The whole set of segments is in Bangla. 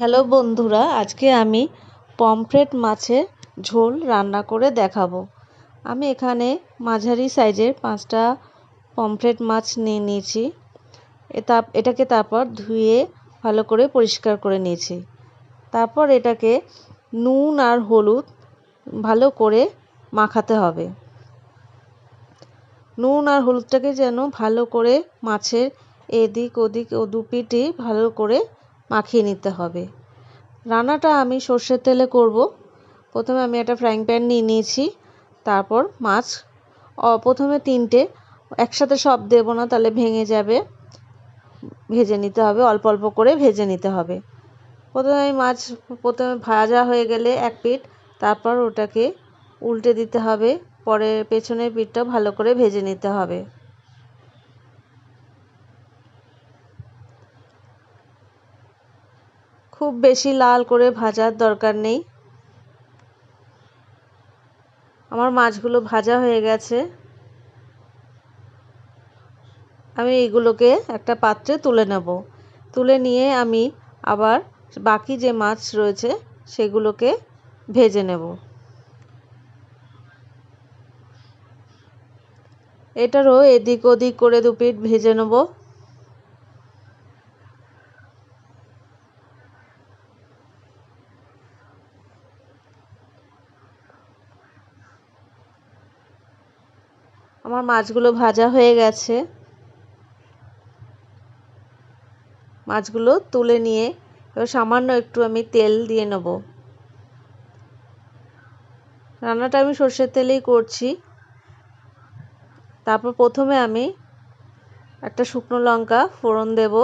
হ্যালো বন্ধুরা, আজকে আমি পমফ্রেট মাছের ঝোল রান্না করে দেখাবো। আমি এখানে মাঝারি সাইজের পাঁচটা পমফ্রেট মাছ নিয়ে নিয়েছি। এটা এটাকে তারপর ধুয়ে ভালো করে পরিষ্কার করে নিয়েছি। তারপর এটাকে নুন আর হলুদ ভালো করে মাখাতে হবে। নুন আর হলুদটাকে যেন ভালো করে মাছের এদিক ওদিক ও দুপিটি ভালো করে মাখিয়ে নিতে হবে। রান্নাটা আমি সর্ষের তেলে করব। প্রথমে আমি একটা ফ্রাইং প্যান নিয়ে নিয়েছি। তারপর মাছ প্রথমে তিনটে। একসাথে সব দেব না, তাহলে ভেঙে যাবে। ভেজে নিতে হবে, অল্প অল্প করে ভেজে নিতে হবে। প্রথমে আমি মাছ, প্রথমে ভাজা হয়ে গেলে এক পিঠ তারপর ওটাকে উল্টে দিতে হবে। পরে পেছনের পিঠটা ভালো করে ভেজে নিতে হবে। খুব বেশি লাল করে ভাজার দরকার নেই। আমার মাছগুলো ভাজা হয়ে গেছে। আমি এইগুলোকে একটা পাত্রে তুলে নেব। তুলে নিয়ে আমি আবার বাকি যে মাছ রয়েছে সেগুলোকে ভেজে নেব। এটারও এদিক ওদিক করে দুপিট ভেজে নেব। আমার মাছগুলো ভাজা হয়ে গেছে। মাছগুলো তুলে নিয়ে এবার সামান্য একটু আমি তেল দিয়ে নেব। রান্নাটা আমি সর্ষের তেলেই করছি। তারপর প্রথমে আমি একটা শুকনো লঙ্কা ফোড়ন দেব,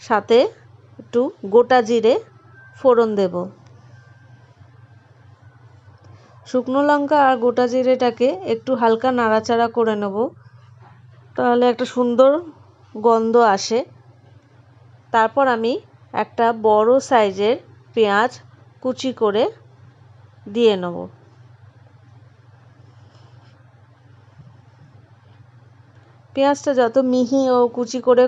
সাথে একটু গোটা জিরে ফোড়ন দেব। শুকনো লঙ্কা আর গোটা জিরেটাকে একটু হালকা নাড়াচাড়া করে নেব। তাহলে একটা সুন্দর গন্ধ আসে। তারপর আমি একটা বড় সাইজের পেঁয়াজ কুচি করে দিয়ে নেব। পেঁয়াজটা যত মিহি ও কুচি করে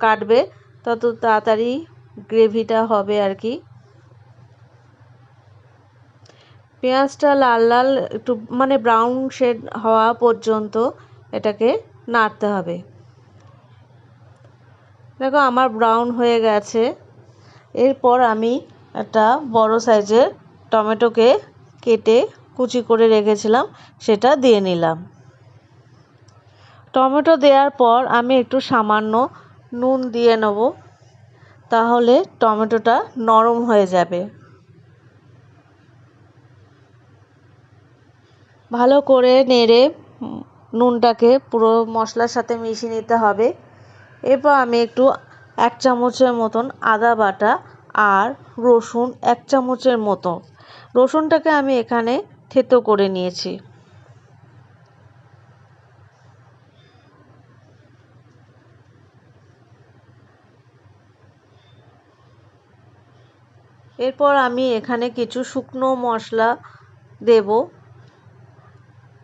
কাটবে, তত তাড়াতাড়ি গ্রেভিটা হবে আর কি। পেঁয়াজটা লাল লাল, একটু মানে ব্রাউন শেড হওয়া পর্যন্ত এটাকে নাড়তে হবে। দেখো আমার ব্রাউন হয়ে গেছে। এরপর আমি একটা বড় সাইজের টমেটোকে কেটে কুচি করে রেখেছিলাম, সেটা দিয়ে নিলাম। টমেটো দেওয়ার পর আমি একটু সামান্য নুন দিয়ে নেব, তাহলে টমেটোটা নরম হয়ে যাবে। ভালো করে নেড়ে নুনটাকে পুরো মশলার সাথে মিশিয়ে নিতে হবে। এরপর আমি একটু এক চামচের মতন আদা বাটা আর রসুন এক চামচের মতো রসুনটাকে আমি এখানে থেতো করে নিয়েছি। এরপর আমি এখানে কিছু শুকনো মশলা দেব।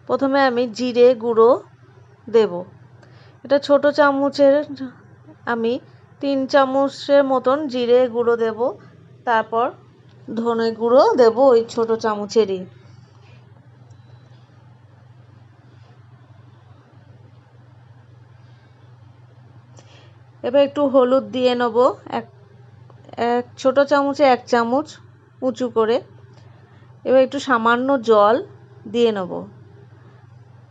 প্রথমে আমি জিরে গুঁড়ো দেব। এটা ছোট চামচের, আমি তিন চামচের মতন জিরে গুঁড়ো দেব। তারপর ধনে গুঁড়ো দেব ওই ছোট চামচেরই। এবার একটু হলুদ দিয়ে নেব। এক এক ছোটো চামচে এক চামচ উঁচু করে। এবার একটু সামান্য জল দিয়ে নেব।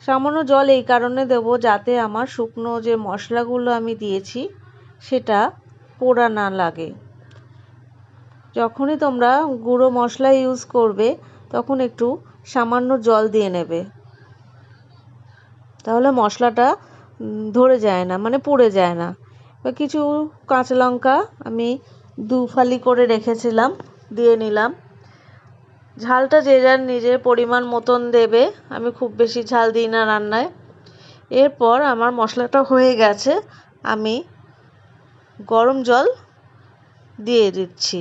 সামান্য জল এই কারণে দেবো যাতে আমার শুকনো যে মশলাগুলো আমি দিয়েছি, সেটা পোড়া না লাগে। যখনই তোমরা গুঁড়ো মশলা ইউজ করবে, তখন একটু সামান্য জল দিয়ে নেবে। তাহলে মশলাটা ধরে যায় না মানে পুড়ে যায় না। কিছু কাঁচা লঙ্কা আমি দু ফালি করে রেখেছিলাম, দিয়ে নিলাম। ঝালটা যে যার নিজের পরিমাণ মতন দেবে, আমি খুব বেশি ঝাল দিই না রান্নায়। এরপর আমার মশলাটা হয়ে গেছে, আমি গরম জল দিয়ে দিচ্ছি।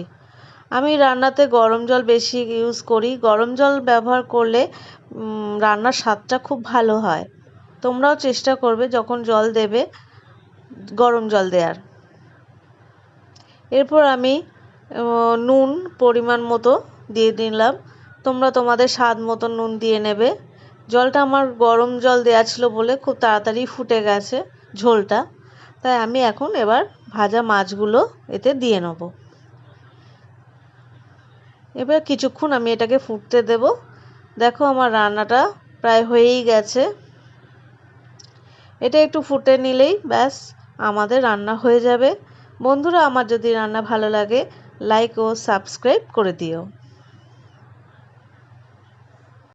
আমি রান্নাতে গরম জল বেশি ইউজ করি। গরম জল ব্যবহার করলে রান্নার স্বাদটা খুব ভালো হয়। তোমরাও চেষ্টা করবে যখন জল দেবে, গরম জল দেওয়ার এরপর আমি নুন পরিমাণ মতো দিয়ে দিলাম। তোমরা তোমাদের স্বাদ মতো নুন দিয়ে নেবে। জলটা আমার গরম জল দেওয়া ছিল বলে খুব তাড়াতাড়ি ফুটে গেছে ঝোলটা। তাই আমি এখন এবার ভাজা মাছগুলো এতে দিয়ে নেব। এবার কিছুক্ষণ আমি এটাকে ফুটতে দেব। দেখো আমার রান্নাটা প্রায় হয়েই গেছে। এটা একটু ফুটে নিলেই ব্যাস, আমাদের রান্না হয়ে যাবে। বন্ধুরা, আমার যদি রান্না ভালো লাগে লাইক ও সাবস্ক্রাইব করে দিও।